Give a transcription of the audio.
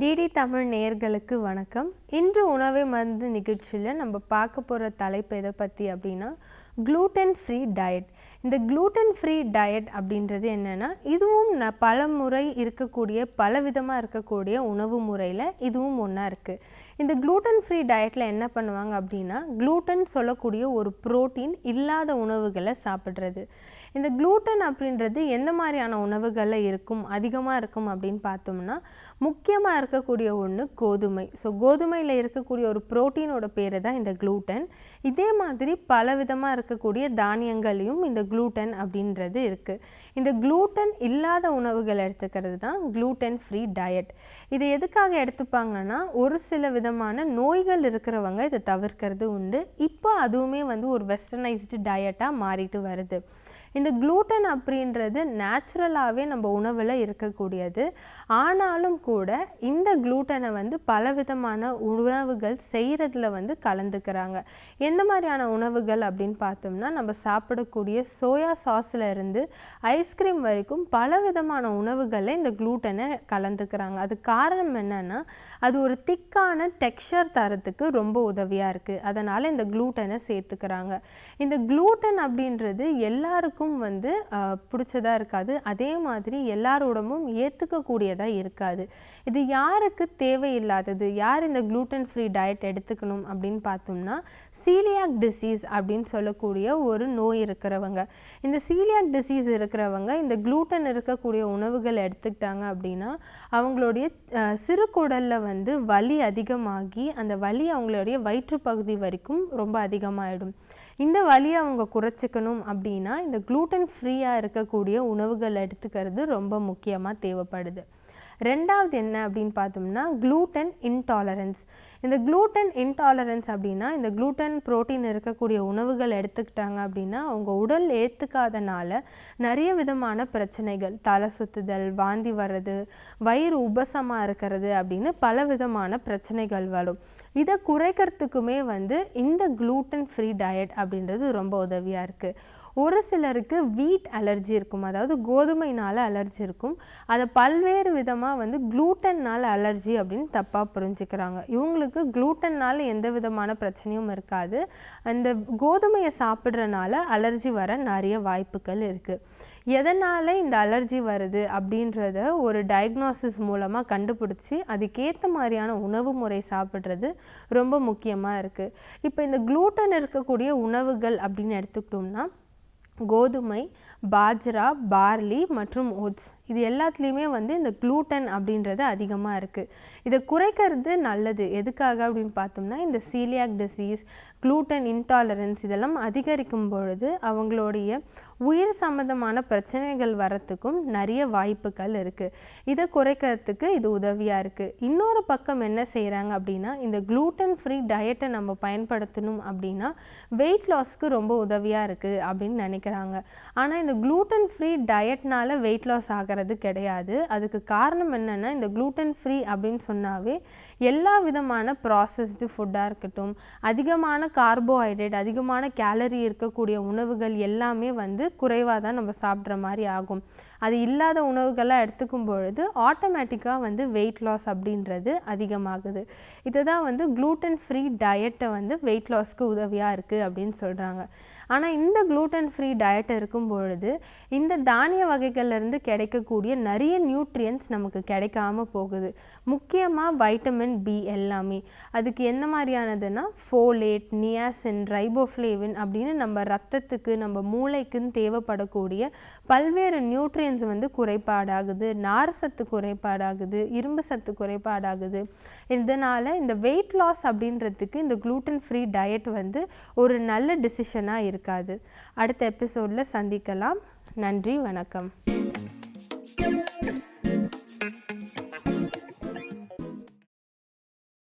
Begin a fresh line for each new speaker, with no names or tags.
DD Tamil நேயர்களுக்கு வணக்கம். இன்று உணவை மருந்து நிகழ்ச்சியில் நம்ம பார்க்க போகிற தலைப்பு எதை பற்றி அப்படின்னா க்ளூட்டன் ஃப்ரீ டயட் இந்த க்ளூட்டன் ஃப்ரீ டயட் அப்படின்றது என்னென்னா இதுவும் ந பல முறை இருக்கக்கூடிய பல விதமாக இருக்கக்கூடிய உணவு முறையில் இதுவும் ஒன்றா இருக்குது இந்த க்ளூட்டன் ஃப்ரீ டயட்டில் என்ன பண்ணுவாங்க அப்படின்னா க்ளூட்டன் சொல்லக்கூடிய ஒரு புரோட்டீன் இல்லாத உணவுகளை சாப்பிட்றது. இந்த க்ளூட்டன் அப்படின்றது எந்த மாதிரியான உணவுகளில் இருக்கும் அதிகமாக இருக்கும் அப்படின்னு பார்த்தோம்னா முக்கியமாக இருக்கக்கூடிய ஒன்று கோதுமை. ஸோ கோதுமை கோதுமையில் இருக்கக்கூடிய ஒரு புரோட்டீனோட பேர் தான் இந்த க்ளூட்டன். இதே மாதிரி பல விதமாக இருக்கக்கூடிய தானியங்களையும் இந்த க்ளூட்டன் அப்படின்றது இருக்குது இந்த க்ளூட்டன் இல்லாத உணவுகள் எடுத்துக்கிறது தான் க்ளூட்டன் ஃப்ரீ டயட். இது எதுக்காக எடுத்துப்பாங்கன்னா ஒரு சில விதமான நோய்கள் இருக்கிறவங்க இதை தவிர்க்கிறது உண்டு. இப்போ அதுவுமே வந்து ஒரு வெஸ்டர்னைஸ்டு டயட்டாக மாறிட்டு வருது. இந்த க்ளூட்டன் அப்படின்றது நேச்சுரலாகவே நம்ம உணவில் இருக்கக்கூடியது. ஆனாலும் கூட இந்த க்ளூட்டனை வந்து பலவிதமான உணவுகள் செய்கிறதுல வந்து கலந்துக்கிறாங்க. எந்த மாதிரியான உணவுகள் அப்படின்னு பார்த்தோம்னா நம்ம சாப்பிடக்கூடிய சோயா சாஸில் இருந்து ஐஸ்கிரீம் வரைக்கும் பலவிதமான உணவுகளில் இந்த க்ளூட்டனை கலந்துக்கிறாங்க. அது காரணம் என்னென்னா அது ஒரு திக்கான டெக்ஸ்சர் தரத்துக்கு ரொம்ப உதவியாக இருக்குது அதனால் இந்த க்ளூட்டனை சேர்த்துக்கிறாங்க. இந்த க்ளூட்டன் அப்படின்றது எல்லாருக்கும் வந்து பிடிச்சதாக இருக்காது. அதே மாதிரி எல்லாரோடமும் ஏற்றுக்கக்கூடியதாக இருக்காது. இது யாருக்கு தேவையில்லாதது? யார் இந்த க்ளூட்டன் ஃப்ரீ டயட் எடுத்துக்கணும் அப்படின்னு பார்த்தோம்னா சீலியாக் டிசீஸ் அப்படின்னு சொல்லக்கூடிய ஒரு நோய் இருக்கிறவங்க. இந்த சீலியாக் டிசீஸ் இருக்கிறவங்க இந்த க்ளூட்டன் இருக்கக்கூடிய உணவுகள் எடுத்துக்கிட்டாங்க அப்படின்னா அவங்களுடைய சிறு குடலில் வந்து வலி அதிகமாகி அந்த வலி அவங்களுடைய வயிற்றுப்பகுதி வரைக்கும் ரொம்ப அதிகமாகிடும் இந்த வலியை அவங்க குறைச்சிக்கணும் அப்படின்னா இந்த க்ளூட்டன் ஃப்ரீயாக இருக்கக்கூடிய உணவுகள் எடுத்துக்கிறது ரொம்ப முக்கியமாக தேவைப்படுது. ரெண்டாவது என்ன அப்படின்னு பார்த்தோம்னா க்ளூட்டன் இன்டாலரன்ஸ் இந்த க்ளூட்டன் இன்டாலரன்ஸ் அப்படின்னா இந்த க்ளூட்டன் புரோட்டீன் இருக்கக்கூடிய உணவுகள் எடுத்துக்கிட்டாங்க அப்படின்னா அவங்க உடல் ஏற்றுக்காதனால நிறைய விதமான பிரச்சனைகள் தலை சுத்துதல் வாந்தி வர்றது வயிறு உபசமாக இருக்கிறது அப்படின்னு பல விதமான பிரச்சனைகள் வரும். இதை குறைக்கிறதுக்குமே வந்து இந்த க்ளூட்டன் ஃப்ரீ டயட் அப்படின்றது ரொம்ப உதவியாக இருக்குது ஒரு சிலருக்கு வீட் அலர்ஜி இருக்கும். அதாவது கோதுமைனால் அலர்ஜி இருக்கும். அதை பல்வேறு விதமாக வந்து குளூட்டன்னால் அலர்ஜி அப்படின்னு தப்பாக புரிஞ்சுக்கிறாங்க. இவங்களுக்கு குளூட்டன்னால் எந்த விதமான பிரச்சனையும் இருக்காது. அந்த கோதுமையை சாப்பிட்றனால அலர்ஜி வர நிறைய வாய்ப்புகள் இருக்குது எதனால் இந்த அலர்ஜி வருது அப்படின்றத ஒரு டயக்னோசிஸ் மூலமாக கண்டுபிடிச்சி அதுக்கேற்ற மாதிரியான உணவு முறை சாப்பிட்றது ரொம்ப முக்கியமாக இருக்குது இப்போ இந்த குளூட்டன் இருக்கக்கூடிய உணவுகள் அப்படின்னு எடுத்துக்கிட்டோம்னா கோதுமை பாஜ்ரா பார்லி மற்றும் ஓட்ஸ். இது எல்லாத்துலேயுமே வந்து இந்த க்ளூட்டன் அப்படின்றது அதிகமாக இருக்குது இதை குறைக்கிறது நல்லது. எதுக்காக அப்படின்னு பார்த்தோம்னா இந்த சீலியாக் டிசீஸ் க்ளூட்டன் இன்டாலரன்ஸ் இதெல்லாம் அதிகரிக்கும் பொழுது அவங்களுடைய உயிர் சம்மந்தமான பிரச்சனைகள் வரத்துக்கும் நிறைய வாய்ப்புகள் இருக்குது இதை குறைக்கிறதுக்கு இது உதவியாக இருக்குது இன்னொரு பக்கம் என்ன செய்கிறாங்க அப்படின்னா இந்த க்ளூட்டன் ஃப்ரீ டயட்டை நம்ம பயன்படுத்தணும் அப்படின்னா வெயிட் லாஸ்க்கு ரொம்ப உதவியாக இருக்குது அப்படின்னு நினைக்கிறாங்க. ஆனால் இந்த க்ளூட்டன் ஃப்ரீ டயட்னால வெயிட் லாஸ் ஆகிறது கிடையாது. அதுக்கு காரணம் என்னென்னா இந்த க்ளூட்டன் ஃப்ரீ அப்படின்னு சொன்னாவே எல்லா விதமான ப்ராசஸ்டு ஃபுட்டாக இருக்கட்டும் அதிகமான கார்போஹைட்ரேட் அதிகமான கேலரி இருக்கக்கூடிய உணவுகள் எல்லாமே வந்து குறைவாக தான் நம்ம சாப்பிட்ற மாதிரி ஆகும். அது இல்லாத உணவுகளாக எடுத்துக்கும் பொழுது ஆட்டோமேட்டிக்காக வந்து வெயிட் லாஸ் அப்படின்றது அதிகமாகுது. இதை தான் வந்து க்ளூட்டன் ஃப்ரீ டயட்டை வந்து வெயிட் லாஸ்க்கு உதவியாக இருக்குது அப்படின்னு சொல்கிறாங்க ஆனால் இந்த க்ளூட்டன் ஃப்ரீ டயட் இருக்கும் பொழுது இந்த தானிய வகைகள்லேருந்து கிடைக்கக்கூடிய நிறைய நியூட்ரியன்ஸ் நமக்கு கிடைக்காம போகுது. முக்கியமாக வைட்டமின் பி எல்லாமே. அதுக்கு எந்த மாதிரியானதுன்னா ஃபோலேட் நியாசின் ரைபோஃப்ளேவின் அப்படின்னு நம்ம ரத்தத்துக்கு நம்ம மூளைக்குன்னு தேவைப்படக்கூடிய பல்வேறு நியூட்ரியன்ஸ் வந்து குறைபாடாகுது. நார் சத்து குறைபாடாகுது இரும்பு சத்து குறைபாடாகுது. இதனால் இந்த வெயிட் லாஸ் அப்படின்றதுக்கு இந்த க்ளூட்டன் ஃப்ரீ டயட் வந்து ஒரு நல்ல டிசிஷனாக இருக்காது. அடுத்த எபிசோடில் சந்திக்கலாம். நன்றி வணக்கம்.